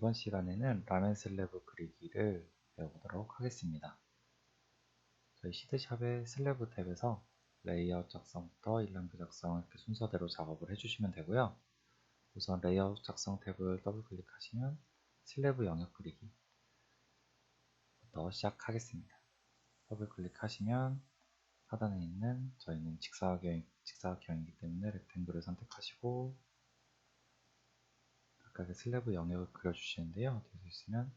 네, 이번 시간에는 라멘 슬래브 그리기를 배워보도록 하겠습니다. 저희 시드샵의 슬래브 탭에서 레이아웃 작성부터 일람표 작성 이렇게 순서대로 작업을 해주시면 되고요. 우선 레이아웃 작성 탭을 더블 클릭하시면 슬래브 영역 그리기부터 시작하겠습니다. 더블 클릭하시면 하단에 있는 저희는 직사각형, 직사각형이기 때문에 렉탱글을 선택하시고 각각의 슬래브 영역을 그려주시는데요. 되어 있으면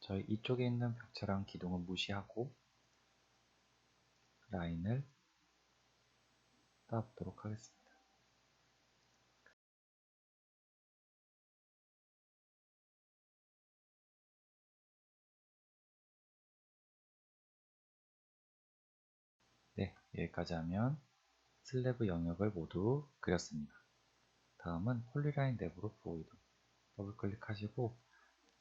저희 이쪽에 있는 벽체랑 기둥은 무시하고 라인을 따보도록 하겠습니다. 네, 여기까지 하면 슬래브 영역을 모두 그렸습니다. 다음은 폴리라인 내부로 보호 이동 더블 클릭하시고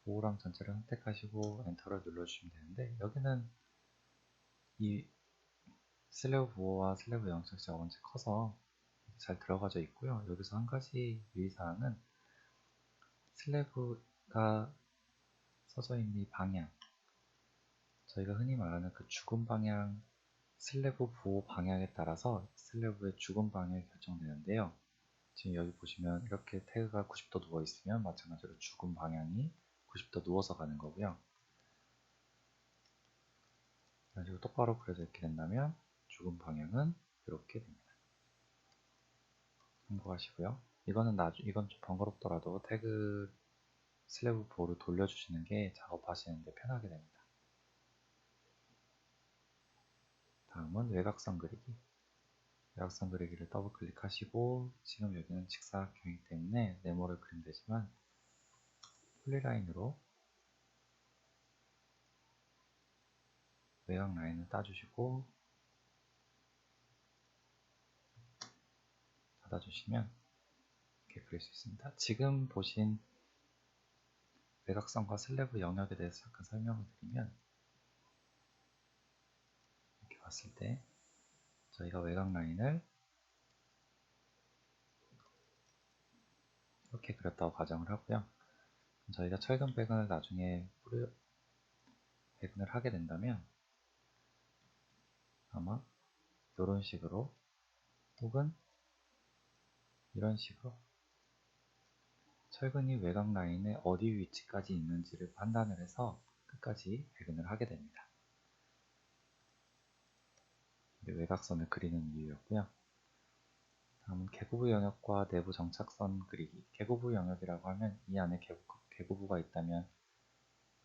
보호랑 전체를 선택하시고 엔터를 눌러주시면 되는데 여기는 이 슬래브 보호와 슬래브 영역자가 원체 커서 잘 들어가져 있고요. 여기서 한 가지 유의사항은 슬래브가 써져 있는 이 방향 저희가 흔히 말하는 그 죽은 방향 슬래브 보호 방향에 따라서 슬래브의 죽은 방향이 결정되는데요. 지금 여기 보시면 이렇게 태그가 90도 누워 있으면 마찬가지로 죽은 방향이 90도 누워서 가는 거고요. 이런 식으로 똑바로 그려져 있게 된다면 죽은 방향은 이렇게 됩니다. 참고하시고요. 이거는 나중 이건 좀 번거롭더라도 태그 슬래브 보호를 돌려주시는 게 작업하시는데 편하게 됩니다. 다음은 외곽선 그리기. 외곽선 그리기를 더블 클릭하시고 지금 여기는 직사각형이기 때문에 네모를 그리면 되지만 폴리라인으로 외곽 라인을 따주시고 닫아주시면 이렇게 그릴 수 있습니다. 지금 보신 외곽선과 슬래브 영역에 대해서 잠깐 설명을 드리면 이렇게 봤을 때 저희가 외곽 라인을 이렇게 그렸다고 가정을 하고요. 저희가 철근 배근을 나중에 배근을 하게 된다면 아마 이런 식으로 혹은 이런 식으로 철근이 외곽 라인에 어디 위치까지 있는지를 판단을 해서 끝까지 배근을 하게 됩니다. 외곽선을 그리는 이유였고요. 다음은 개구부 영역과 내부 정착선 그리기. 개구부 영역이라고 하면 이 안에 개구, 개구 부가 있다면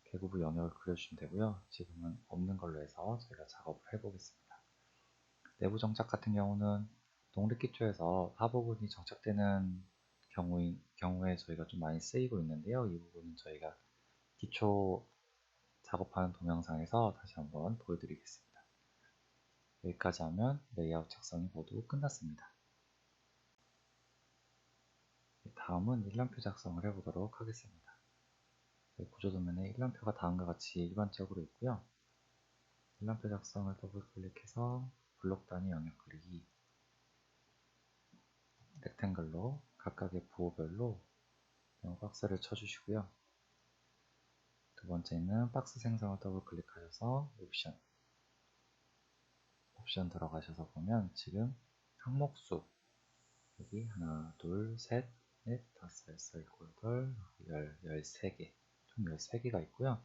개구부 영역을 그려주시면 되고요. 지금은 없는 걸로 해서 저희가 작업을 해보겠습니다. 내부 정착 같은 경우는 동립기초에서 하부분이 정착되는 경우인, 경우에 저희가 좀 많이 쓰이고 있는데요. 이 부분은 저희가 기초 작업하는 동영상에서 다시 한번 보여드리겠습니다. 여기까지 하면 레이아웃 작성이 모두 끝났습니다. 다음은 일람표 작성을 해보도록 하겠습니다. 구조도면에 일람표가 다음과 같이 일반적으로 있고요. 일람표 작성을 더블 클릭해서 블록 단위 영역 그리기 렉탱글로 각각의 부호별로 박스를 쳐주시고요. 두 번째는 박스 생성을 더블 클릭하셔서 옵션 옵션 들어가셔서 보면 지금 항목수 여기 하나 둘셋넷 다섯 여섯 일곱 여덟 열 열세 개총 열세 개가 있고요.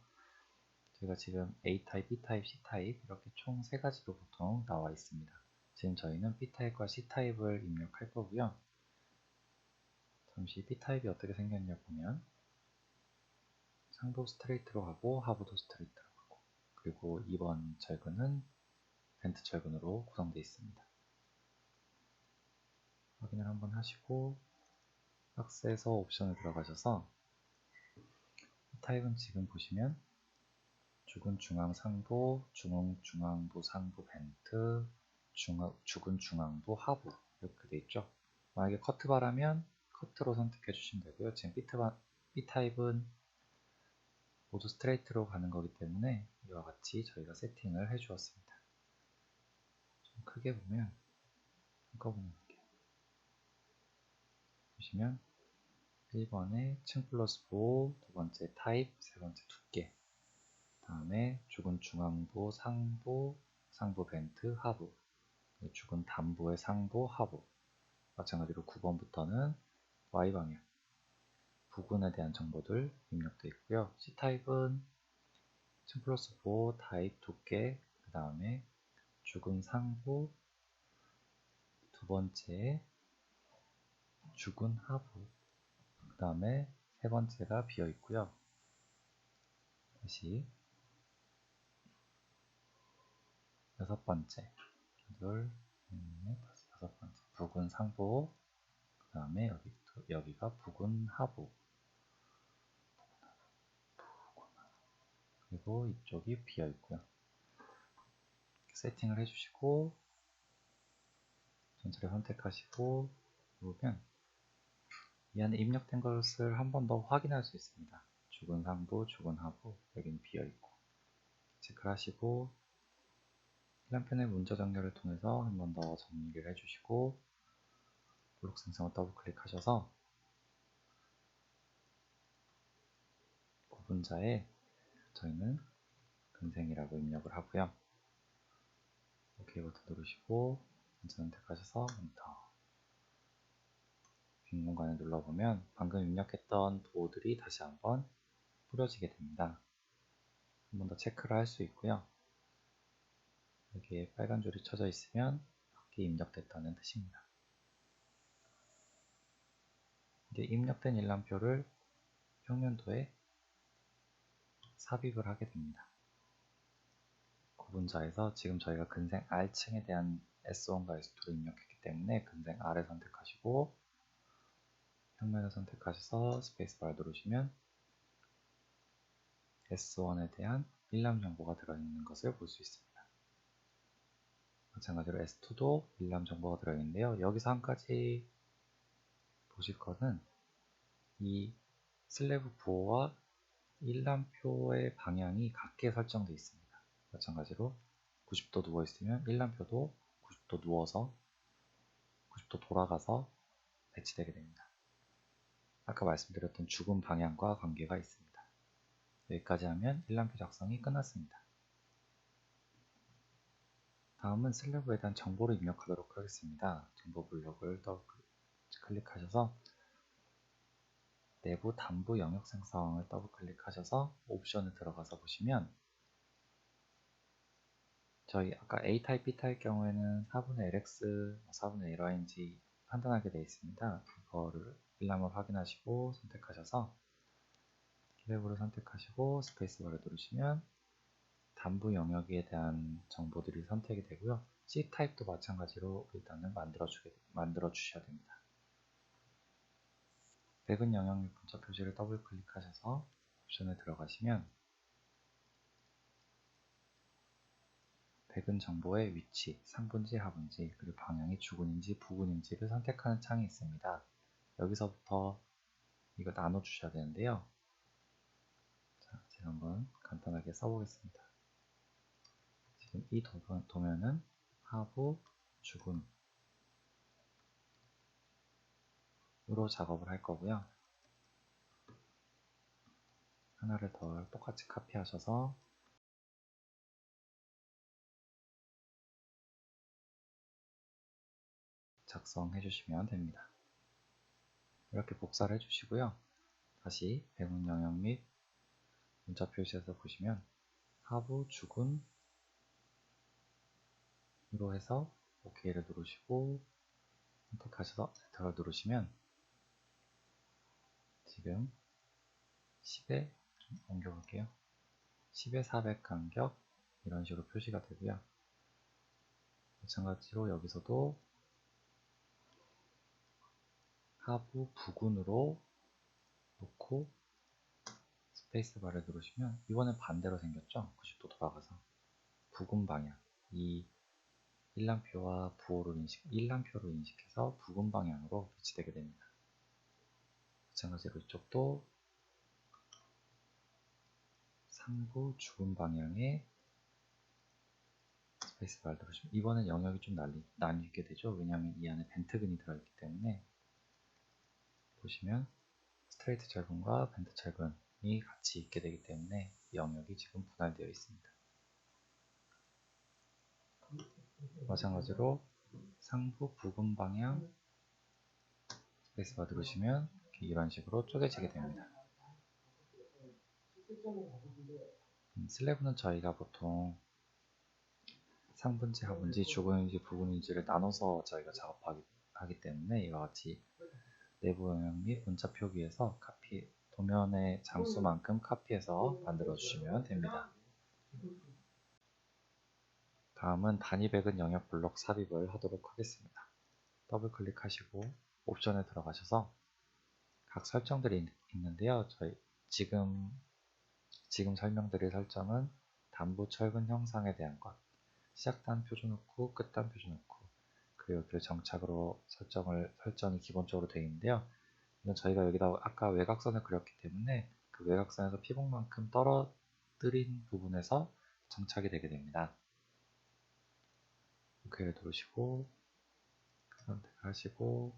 저희가 지금 A 타입, B 타입, C 타입 이렇게 총세 가지로 보통 나와 있습니다. 지금 저희는 B 타입과 C 타입을 입력할 거고요. 잠시 B 타입이 어떻게 생겼냐 보면 상부 스트레이트로 가고 하부도 스트레이트로 가고 그리고 2번 철근은 벤트 철근으로 구성되어 있습니다. 확인을 한번 하시고 박스에서 옵션을 들어가셔서 타입은 지금 보시면 죽은 중앙 상부, 중앙 중앙부 상부 벤트, 중앙, 죽은 중앙부 하부 이렇게 돼 있죠. 만약에 커트바라면 커트로 선택해 주시면 되고요. 지금 B타입, B타입은 모두 스트레이트로 가는 거기 때문에 이와 같이 저희가 세팅을 해 주었습니다. 좀 크게 보면 한꺼번에 볼게요. 보시면 1번에 층 플러스 보, 두 번째 타입, 세 번째 두께. 다음에 죽은 중앙부, 상부, 상부 벤트, 하부. 죽은 단부의 상부, 하부. 마찬가지로 9번부터는 Y방향. 부근에 대한 정보들 입력되어 있고요. C타입은 층 플러스 보, 타입, 두께, 그 다음에 죽은 상부, 두 번째 죽은 하부, 그 다음에 세 번째가 비어 있고요. 다시 여섯 번째, 둘, 넷, 다섯, 번째 부근 상부, 그 다음에 여기 여기가 부근 하부, 그리고 이쪽이 비어 있고요. 세팅을 해주시고 전체를 선택하시고 누르면 이 안에 입력된 것을 한 번 더 확인할 수 있습니다. 죽은 상부, 죽은 하부 여기는 비어있고 체크를 하시고 필란펜의 문자 정렬을 통해서 한 번 더 정리를 해주시고 블록 생성을 더블 클릭하셔서 구분자에 저희는 근생이라고 입력을 하고요. OK 버튼 누르시고 선택하셔서 엔터 빈 공간을 눌러보면 방금 입력했던 도어들이 다시 한번 뿌려지게 됩니다. 한 번 더 체크를 할 수 있고요. 여기에 빨간 줄이 쳐져 있으면 밖에 입력됐다는 뜻입니다. 이제 입력된 일람표를 평면도에 삽입을 하게 됩니다. 구분자에서 지금 저희가 근생 R층에 대한 S1과 S2를 입력했기 때문에 근생 R을 선택하시고 평면을 선택하셔서 스페이스바를 누르시면 S1에 대한 일람 정보가 들어있는 것을 볼 수 있습니다. 마찬가지로 S2도 일람 정보가 들어있는데요. 여기서 한 가지 보실 것은 이 슬래브 부호와 일람표의 방향이 같게 설정되어 있습니다. 마찬가지로 90도 누워 있으면 일람표도 90도 누워서 90도 돌아가서 배치되게 됩니다. 아까 말씀드렸던 죽은 방향과 관계가 있습니다. 여기까지 하면 일람표 작성이 끝났습니다. 다음은 슬래브에 대한 정보를 입력하도록 하겠습니다. 정보 블록을 클릭하셔서 내부 단부 영역 생성을 더블 클릭하셔서 옵션을 들어가서 보시면 저희 아까 A타입, B타입 경우에는 4분의 LX, 4분의 LY인지 판단하게 되어 있습니다. 그거를 일람을 확인하시고 선택하셔서 키랩으로 선택하시고 스페이스바를 누르시면 단부 영역에 대한 정보들이 선택이 되고요. C 타입도 마찬가지로 일단은 만들어 주게 만들어 주셔야 됩니다. 백은 영역 및 분자 표시를 더블 클릭하셔서 옵션에 들어가시면 백은 정보의 위치, 상분지, 하분지, 그리고 방향이 주근인지 부근인지를 선택하는 창이 있습니다. 여기서부터 이거 나눠 주셔야 되는데요. 자, 제가 한번 간단하게 써보겠습니다. 지금 이 도면 은 하부, 주근 으로 작업을 할 거고요. 하나를 더 똑같이 카피하셔서 작성해 주시면 됩니다. 이렇게 복사를 해주시고요. 다시 배분 영역 및 문자 표시에서 보시면 하부 주근으로 해서 OK를 누르시고 선택하셔서 엔터를 누르시면 지금 10에 옮겨볼게요. 10에 400 간격 이런 식으로 표시가 되고요. 마찬가지로 여기서도 하부 부근으로 놓고 스페이스바를 누르시면 이번엔 반대로 생겼죠? 90도 돌아가서 부근 방향 이 일람표와 부호를 인식, 일람표로 인식해서 부근 방향으로 배치되게 됩니다. 마찬가지로 이쪽도 상부 주근 방향에 스페이스바를 누르시면 이번엔 영역이 좀 날리, 나뉘게 되죠. 왜냐하면 이 안에 벤트근이 들어있기 때문에 보시면 스트레이트 철근과 밴드 철근이 같이 있게 되기 때문에 이 영역이 지금 분할되어 있습니다. 마찬가지로 상부 부근 방향 스페이스바 누르시면 이런 식으로 쪼개지게 됩니다. 음, 슬래브는 저희가 보통 상분지, 하분지, 주근인지, 부근인지를 나눠서 저희가 작업하기 때문에 이와 같이 내부 영역 및 문자 표기에서 카피, 도면의 장수만큼 카피해서 만들어 주시면 됩니다. 다음은 단위백은 영역 블록 삽입을 하도록 하겠습니다. 더블 클릭하시고 옵션에 들어가셔서 각 설정들이 있는데요. 저희 지금 지금 설명드릴 설정은 단부 철근 형상에 대한 것, 시작단 표준 후 끝단 표준 후 그리고 그 정착으로 설정을 설정이 기본적으로 되어 있는데요. 이건 저희가 여기다 아까 외곽선을 그렸기 때문에 그 외곽선에서 피복만큼 떨어뜨린 부분에서 정착이 되게 됩니다. 오케이를 누르시고 선택하시고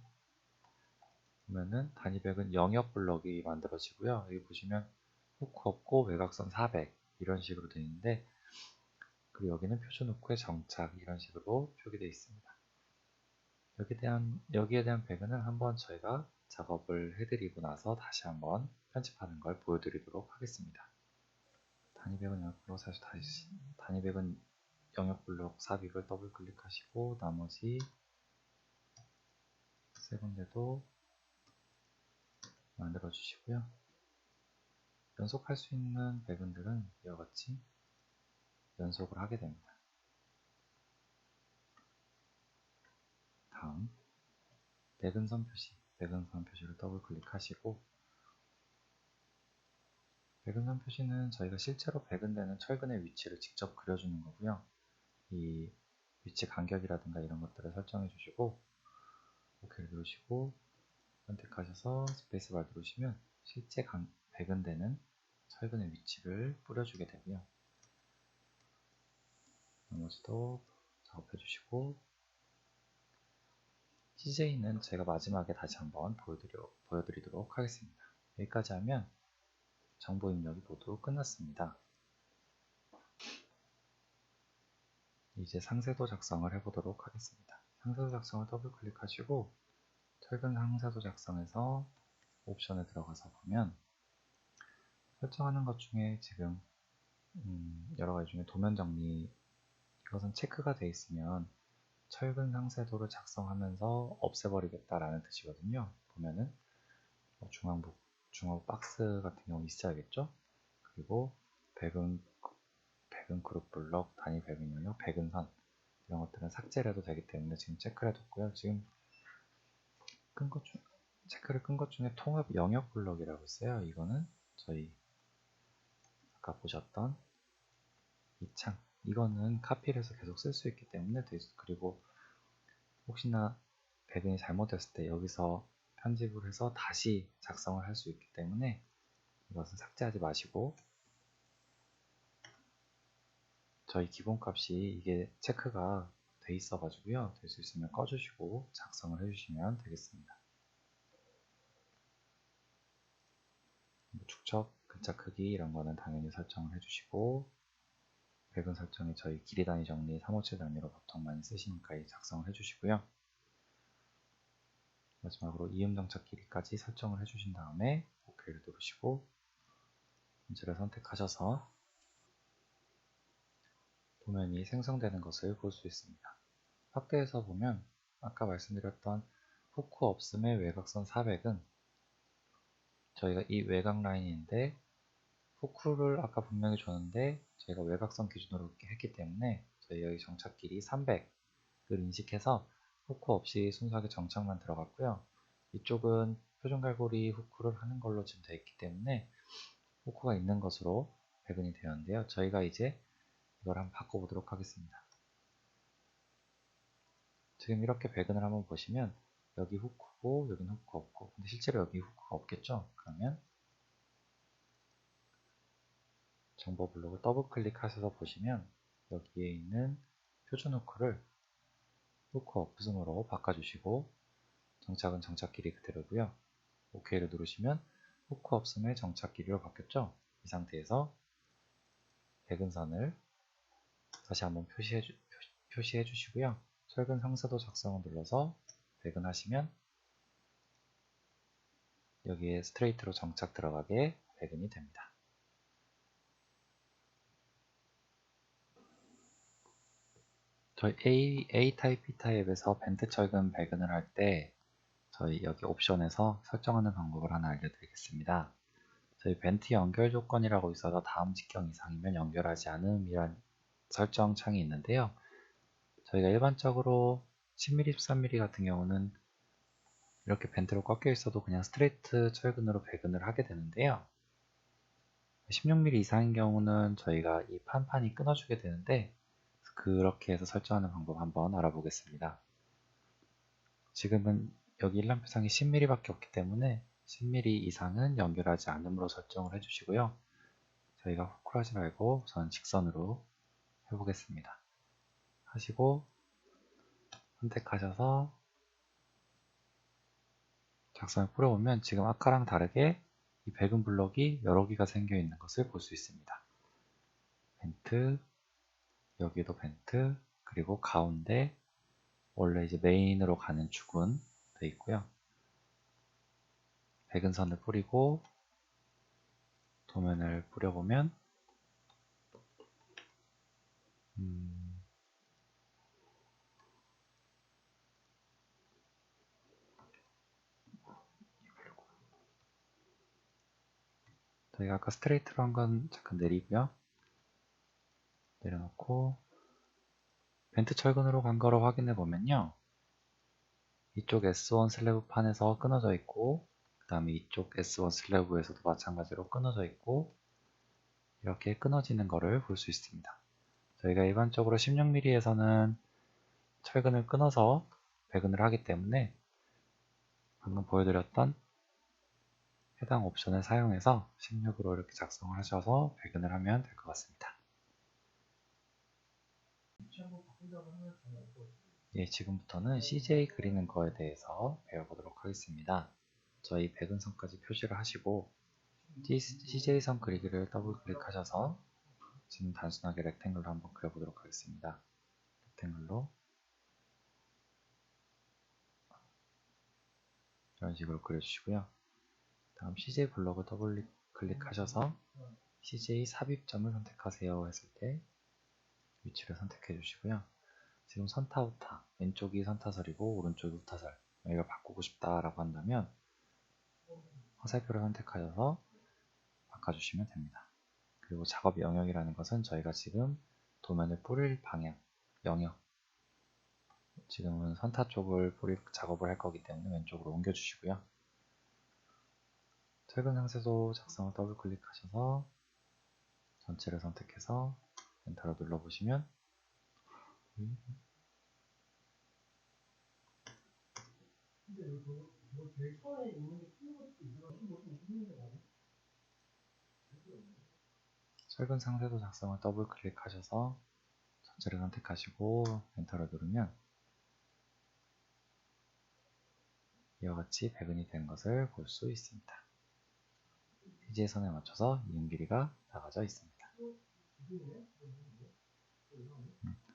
보면은 단위백은 영역 블럭이 만들어지고요. 여기 보시면 후크 없고 외곽선 400 이런 식으로 되어 있는데 그리고 여기는 표준 후크의 정착 이런 식으로 표기되어 있습니다. 여기에 대한 여기에 대한 배그는 한번 저희가 작업을 해드리고 나서 다시 한번 편집하는 걸 보여드리도록 하겠습니다. 단위백은 영역 블록 사실 다시 단위백은 영역 블록 삽입을 더블 클릭하시고 나머지 세 군데도 만들어 주시고요. 연속할 수 있는 배근들은 이와 같이 연속을 하게 됩니다. 다음 배근선 표시, 배근선 표시를 더블 클릭하시고 배근선 표시는 저희가 실제로 배근되는 철근의 위치를 직접 그려주는 거고요. 이 위치 간격이라든가 이런 것들을 설정해 주시고 오케이를 누르시고 선택하셔서 스페이스바 누르시면 실제 간, 배근되는 철근의 위치를 뿌려주게 되고요. 나머지도 작업해 주시고 CJ는 제가 마지막에 다시 한번 보여드려, 보여드리도록 하겠습니다. 여기까지 하면 정보 입력이 모두 끝났습니다. 이제 상세도 작성을 해보도록 하겠습니다. 상세도 작성을 더블 클릭하시고 철근 상세도 작성에서 옵션에 들어가서 보면 설정하는 것 중에 지금 음, 여러 가지 중에 도면 정리 이것은 체크가 되어 있으면 철근 상세도를 작성하면서 없애버리겠다라는 뜻이거든요. 보면은 뭐 중앙부 중앙부 박스 같은 경우 있어야겠죠. 그리고 백은 백은 그룹 블럭 단위 백은 영역 백은 선 이런 것들은 삭제를 해도 되기 때문에 지금 체크를 해뒀고요. 지금 끈 것 중, 체크를 끈 것 중에 통합 영역 블럭이라고 있어요. 이거는 저희 아까 보셨던 이창 이거는 카피를 해서 계속 쓸 수 있기 때문에 그리고 혹시나 배근이 잘못됐을 때 여기서 편집을 해서 다시 작성을 할 수 있기 때문에 이것은 삭제하지 마시고 저희 기본값이 이게 체크가 돼 있어 가지고요. 될 수 있으면 꺼주시고 작성을 해주시면 되겠습니다. 축척 글자 크기 이런 거는 당연히 설정을 해주시고 백은 설정에 저희 길이 단위 정리 357 단위로 보통 많이 쓰시니까 작성을 해주시고요. 마지막으로 이음 정착 길이까지 설정을 해주신 다음에 OK를 누르시고 문제를 선택하셔서 도면이 생성되는 것을 볼 수 있습니다. 확대해서 보면 아까 말씀드렸던 후크 없음의 외곽선 400은 저희가 이 외곽 라인인데 후크를 아까 분명히 줬는데 저희가 외곽선 기준으로 했기 때문에 저희 여기 정착 길이 300을 인식해서 후크 없이 순수하게 정착만 들어갔고요. 이쪽은 표준 갈고리 후크를 하는 걸로 지금 되어 있기 때문에 후크가 있는 것으로 배분이 되었는데요. 저희가 이제 이걸 한번 바꿔보도록 하겠습니다. 지금 이렇게 배근을 한번 보시면 여기 후크고 여기는 후크 없고 근데 실제로 여기 후크가 없겠죠? 그러면 정보 블록을 더블 클릭하셔서 보시면 여기에 있는 표준 후크를 후크 없음으로 바꿔주시고 정착은 정착 길이 그대로고요. OK를 누르시면 후크 없음의 정착 길이로 바뀌었죠? 이 상태에서 백은 선을 다시 한번 표시해, 주, 표시해 주시고요. 철근 상세도 작성을 눌러서 백은 하시면 여기에 스트레이트로 정착 들어가게 백은이 됩니다. 저희 A, A 타입, B 타입에서 벤트 철근 배근을 할 때 저희 여기 옵션에서 설정하는 방법을 하나 알려드리겠습니다. 저희 벤트 연결 조건이라고 있어서 다음 직경 이상이면 연결하지 않음이란 설정 창이 있는데요. 저희가 일반적으로 10mm, 13mm 같은 경우는 이렇게 벤트로 꺾여 있어도 그냥 스트레이트 철근으로 배근을 하게 되는데요. 16mm 이상인 경우는 저희가 이 판판이 끊어주게 되는데 그렇게 해서 설정하는 방법 한번 알아보겠습니다. 지금은 여기 일람표상이 10mm 밖에 없기 때문에 10mm 이상은 연결하지 않음으로 설정을 해주시고요. 저희가 후쿨하지 말고 우선 직선으로 해보겠습니다. 하시고 선택하셔서 작성을 뿌려보면 지금 아까랑 다르게 이 백은 블럭이 여러 개가 생겨 있는 것을 볼 수 있습니다. 벤트, 여기도 벤트, 그리고 가운데 원래 이제 메인으로 가는 축은 되어 있고요. 백은 선을 뿌리고 도면을 뿌려보면 음, 저희가 아까 스트레이트로 한 건 잠깐 내리고요. 내려놓고 벤트 철근으로 간 거로 확인해 보면요. 이쪽 S1 슬래브 판에서 끊어져 있고 그 다음에 이쪽 S1 슬래브에서도 마찬가지로 끊어져 있고 이렇게 끊어지는 거를 볼 수 있습니다. 저희가 일반적으로 16mm에서는 철근을 끊어서 배근을 하기 때문에 방금 보여드렸던 해당 옵션을 사용해서 16으로 이렇게 작성을 하셔서 배근을 하면 될 것 같습니다. 예, 지금부터는 CJ 그리는 거에 대해서 배워보도록 하겠습니다. 저희 백은선까지 표시를 하시고 CJ선 그리기를 더블 클릭하셔서 지금 단순하게 렉탱글로 한번 그려보도록 하겠습니다. 렉탱글로 이런 식으로 그려주시고요. 다음 CJ 블록을 더블 클릭하셔서 CJ 삽입점을 선택하세요 했을 때 위치를 선택해 주시고요. 지금 선타 우타 왼쪽이 선타설이고 오른쪽이 우타설 여기가 바꾸고 싶다라고 한다면 화살표를 선택하셔서 바꿔주시면 됩니다. 그리고 작업 영역이라는 것은 저희가 지금 도면을 뿌릴 방향, 영역 지금은 선타 쪽을 뿌릴 작업을 할 거기 때문에 왼쪽으로 옮겨주시고요. 철근 상세도 작성을 더블 클릭하셔서 전체를 선택해서 엔터를 눌러보시면 철근 상세도 작성을 더블 클릭하셔서 전체를 선택하시고 엔터를 누르면 이와 같이 배근이 된 것을 볼 수 있습니다. 희지선에 맞춰서 이음 길이가 나가져 있습니다.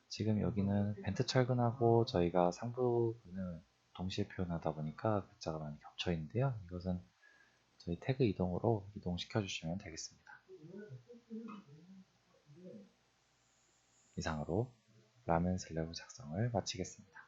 지금 여기는 벤트 철근하고 저희가 상부분을 동시에 표현하다 보니까 글자가 많이 겹쳐 있는데요. 이것은 저희 태그 이동으로 이동시켜 주시면 되겠습니다. 이상으로 라면 슬래브 작성을 마치겠습니다.